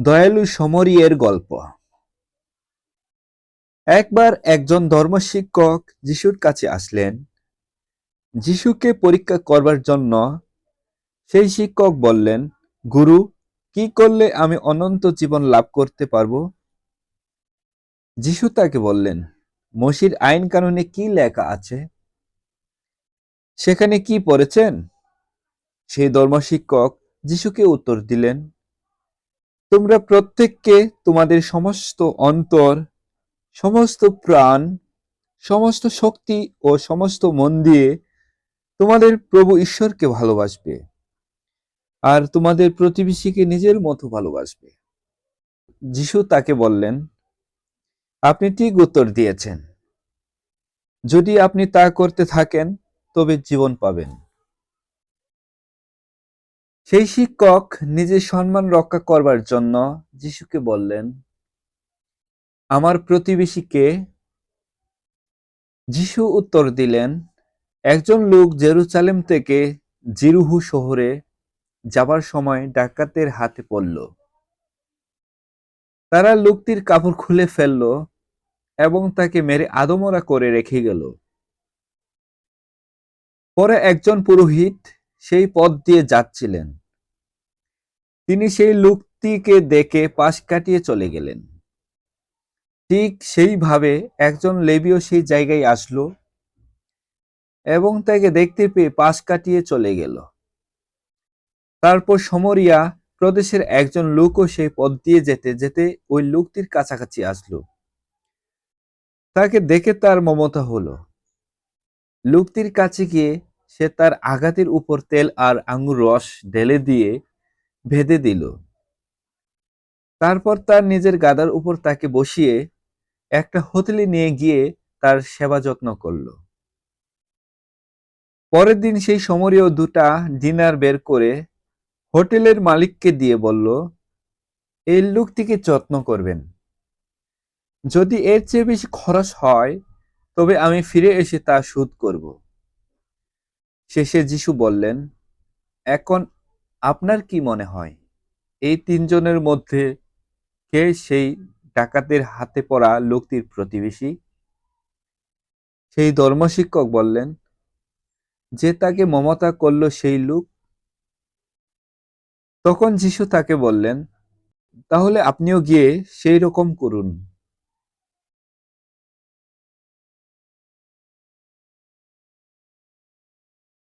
দয়ালু সমরিয়ের গল্প। একবার একজন ধর্মশিক্ষক যিশুর কাছে আসলেন। যিশুকে পরীক্ষা করবার জন্য সেই শিক্ষক বললেন, গুরু, কি করলে আমি অনন্ত জীবন লাভ করতে পারব? যিশু তাকে বললেন, মসির আইন কানুনে কি লেখা আছে? সেখানে কি পড়েছেন? সেই ধর্মশিক্ষক যিশুকে উত্তর দিলেন তোমরা প্রত্যেককে তোমাদের সমস্ত অন্তর, সমস্ত প্রাণ, সমস্ত শক্তি ও সমস্ত মন দিয়ে তোমাদের প্রভু ঈশ্বরকে ভালোবাসবে আর তোমাদের প্রতিবেশীকে নিজের মতো ভালোবাসবে। যিশু তাকে বললেন, আপনি ঠিক উত্তর দিয়েছেন। যদি আপনি তা করতে থাকেন, তবে জীবন পাবেন। সেই শিক্ষক নিজের সম্মান রক্ষা করবার জন্য যিশুকে বললেন, আমার প্রতিবেশীকে যিশু উত্তর দিলেন, একজন লোক জেরুজালেম থেকে জিরুহু শহরে যাবার সময় ডাকাতের হাতে পড়ল। তারা লোকটির কাপড় খুলে ফেলল এবং তাকে মেরে আদমরা করে রেখে গেল। পরে একজন পুরোহিত সেই পথ দিয়ে যাচ্ছিলেন। তিনি সেই লোকটিকে দেখে পাশ কাটিয়ে চলে গেলেন। ঠিক সেইভাবে একজন লেবিও সেই জায়গায় আসলো এবং তাকে দেখতে পেয়ে পাশ কাটিয়ে চলে গেল। তারপর সমরিয়া প্রদেশের একজন লোকও সেই পথ দিয়ে যেতে যেতে ওই লোকটির কাছাকাছি আসলো। তাকে দেখে তার মমতা হলো। লোকটির কাছে গিয়ে সে তার আঘাতের উপর তেল আর আঙুর রস ঢেলে দিয়ে ভেদে দিল। তারপর তার নিজের গাদার উপর তাকে বসিয়ে একটা হোটেলে নিয়ে গিয়ে তার সেবা যত্ন করল। পরের দিন সেই সমরীয় দুটা ডিনার বের করে হোটেলের মালিককে দিয়ে বলল, এই লোকটিকে যত্ন করবেন। যদি এর চেয়ে বেশি খরচ হয়, তবে আমি ফিরে এসে তা শোধ করব। শেষে যিশু বললেন, এখন আপনার কি মনে হয়? এই তিনজনের মধ্যে কে সেই ডাকাতের হাতে পড়া লোকটির প্রতিবেশী? সেই ধর্মশিক্ষক বললেন, যে তাকে মমতা করল সেই লোক? তখন যিশু তাকে বললেন, তাহলে আপনিও গিয়ে সেই রকম করুন।